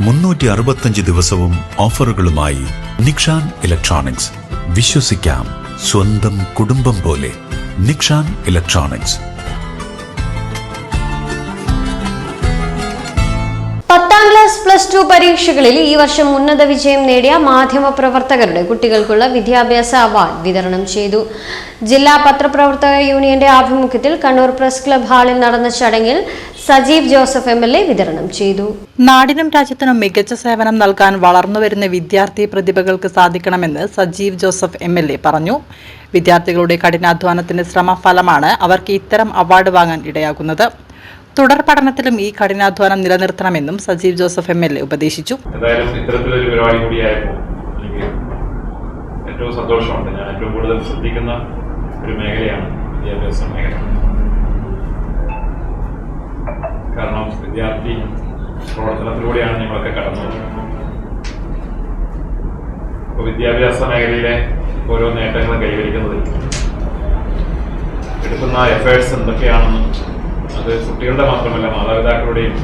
മുന്നൂറ്റി അറുപത്തഞ്ച് ദിവസവും ഓഫറുകളുമായി നിക്ഷാൻ ഇലക്ട്രോണിക്സ്. വിശ്വസിക്കാം. സ്വന്തം കുടുംബം പോലെ നിക്ഷാൻ ഇലക്ട്രോണിക്സ്. പ്ലസ് ടു പരീക്ഷകളിൽ ഈ വർഷം ഉന്നത വിജയം നേടിയ മാധ്യമ പ്രവർത്തകരുടെ കുട്ടികൾക്കുള്ള വിദ്യാഭ്യാസ അവാർഡ് വിതരണം ചെയ്തു. ജില്ലാ പത്രപ്രവർത്തക യൂണിയന്റെ ആഭിമുഖ്യത്തിൽ കണ്ണൂർ പ്രസ് ക്ലബ് ഹാളിൽ നടന്ന ചടങ്ങിൽ Sajeev Joseph M L A വിതരണം ചെയ്തു. നാടിനും രാജ്യത്തിനും മികച്ച സേവനം നൽകാൻ വളർന്നുവരുന്ന വിദ്യാർത്ഥി പ്രതിഭകൾക്ക് സാധിക്കണമെന്ന് Sajeev Joseph M L A പറഞ്ഞു. വിദ്യാർത്ഥികളുടെ കഠിനാധ്വാനത്തിന്റെ ശ്രമഫലമാണ് അവർക്ക് ഇത്തരം അവാർഡ് വാങ്ങാൻ ഇടയാകുന്നത് തുടർ പഠനത്തിലും ഈ കഠിനാധ്വാനം നിലനിർത്തണമെന്നും Sajeev Joseph M L A ഉപദേശിച്ചു. എന്തായാലും ഇത്തരത്തിലൊരു പരിപാടി കൂടിയായപ്പോൾ ഏറ്റവും സന്തോഷമുണ്ട്. ഞാൻ ഏറ്റവും കൂടുതൽ ശ്രദ്ധിക്കുന്ന ഒരു മേഖലയാണ് വിദ്യാഭ്യാസ മേഖല. കാരണം വിദ്യാർത്ഥി പ്രവർത്തനത്തിലൂടെയാണ് ഞങ്ങളൊക്കെ കടന്നത്. അപ്പോൾ വിദ്യാഭ്യാസ മേഖലയിലെ ഓരോ നേട്ടങ്ങളും കൈവരിക്കുന്നതിൽ എടുക്കുന്ന എഫേർട്സ് എന്തൊക്കെയാണെന്നും അത് കുട്ടികളുടെ മാത്രമല്ല മാതാപിതാക്കളുടെയും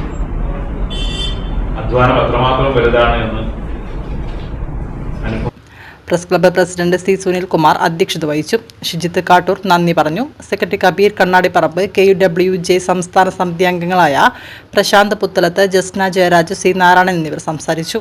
അധ്വാനം അത്രമാത്രം വലുതാണ് എന്ന് press club president C Sunilkumar അധ്യക്ഷത വഹിച്ചു. ഷിജിത്ത് കാട്ടൂർ നന്ദി പറഞ്ഞു. Secretary Kabeer Kannadiparamba K U W J സംസ്ഥാന സമിതി അംഗങ്ങളായ പ്രശാന്ത് പുത്തലത്ത് ജസ്ന ജയരാജ് സി നാരായണൻ എന്നിവർ സംസാരിച്ചു.